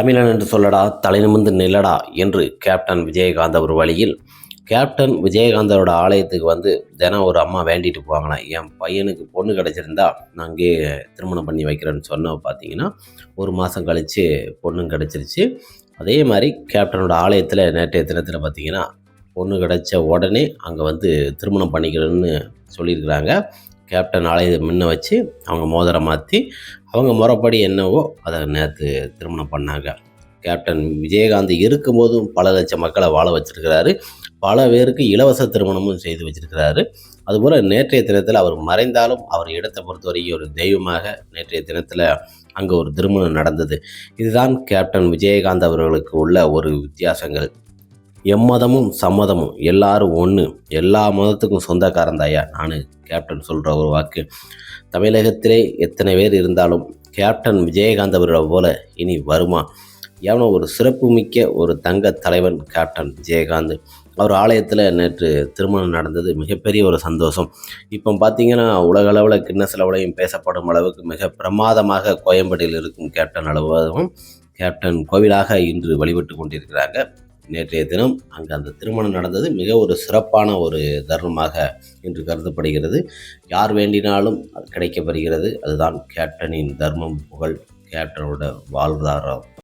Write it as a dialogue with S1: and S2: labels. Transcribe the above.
S1: தமிழன் என்று சொல்லடா தலைநிமிந்து நில்லடா என்று கேப்டன் விஜயகாந்த் அவர் வழியில் கேப்டன் விஜயகாந்தரோட ஆலயத்துக்கு வந்து தினம் ஒரு அம்மா வேண்டிட்டு போவாங்கன்னா என் பையனுக்கு பொண்ணு கிடச்சிருந்தா நான் அங்கேயே திருமணம் பண்ணி வைக்கிறேன்னு சொன்ன பார்த்தீங்கன்னா ஒரு மாதம் கழித்து பொண்ணும் கிடச்சிருச்சு. அதே மாதிரி கேப்டனோட ஆலயத்தில் நேற்றைய தினத்தில் பார்த்தீங்கன்னா பொண்ணு கிடச்ச உடனே அங்கே வந்து திருமணம் பண்ணிக்கிறேன்னு சொல்லியிருக்கிறாங்க. கேப்டன் ஆலயத்தை முன்ன வச்சு அவங்க மோதிரம் மாற்றி அவங்க முறைப்படி என்னவோ அதை நேற்று திருமணம் பண்ணாங்க. கேப்டன் விஜயகாந்த் இருக்கும்போதும் பல லட்சம் மக்களை வாழ வச்சிருக்கிறாரு. பல பேருக்கு இலவச திருமணமும் செய்து வச்சிருக்கிறாரு. அதுபோல் நேற்றைய தினத்தில் அவர் மறைந்தாலும் அவர் இடத்தை பொறுத்தவரைக்கும் ஒரு தெய்வமாக நேற்றைய தினத்தில் அங்கே ஒரு திருமணம் நடந்தது. இதுதான் கேப்டன் விஜயகாந்த் அவர்களுக்கு உள்ள ஒரு வித்தியாசங்கள். எம்மதமும் சம்மதமும் எல்லாரும் ஒன்று எல்லா மதத்துக்கும் சொந்தக்காரன் தாயா நான். கேப்டன் சொல்கிற ஒரு வாக்கு. தமிழகத்திலே எத்தனை பேர் இருந்தாலும் கேப்டன் விஜயகாந்த் அவர்களை போல இனி வருமா? எவனோ ஒரு சிறப்பு மிக்க ஒரு தங்க தலைவன் கேப்டன் விஜயகாந்த். அவர் ஆலயத்தில் நேற்று திருமணம் நடந்தது. மிகப்பெரிய ஒரு சந்தோஷம். இப்போ பார்த்தீங்கன்னா உலக அளவில் கிண்ணஸ் அளவுலையும் பேசப்படும் அளவுக்கு மிக பிரமாதமாக கோயம்பேட்டில் இருக்கும் கேப்டன் அலுவலகம் கேப்டன் கோவிலாக இன்று வழிபட்டு கொண்டிருக்கிறாங்க. நேற்றைய தினம் அங்கே அந்த திருமணம் நடந்தது மிக ஒரு சிறப்பான ஒரு தருணமாக இன்று கருதப்படுகிறது. யார் வேண்டினாலும் அது கிடைக்கப்பெறுகிறது அதுதான் கேப்டனின் தர்மம் புகழ். கேப்டனோட வாழ்வாதாரம்.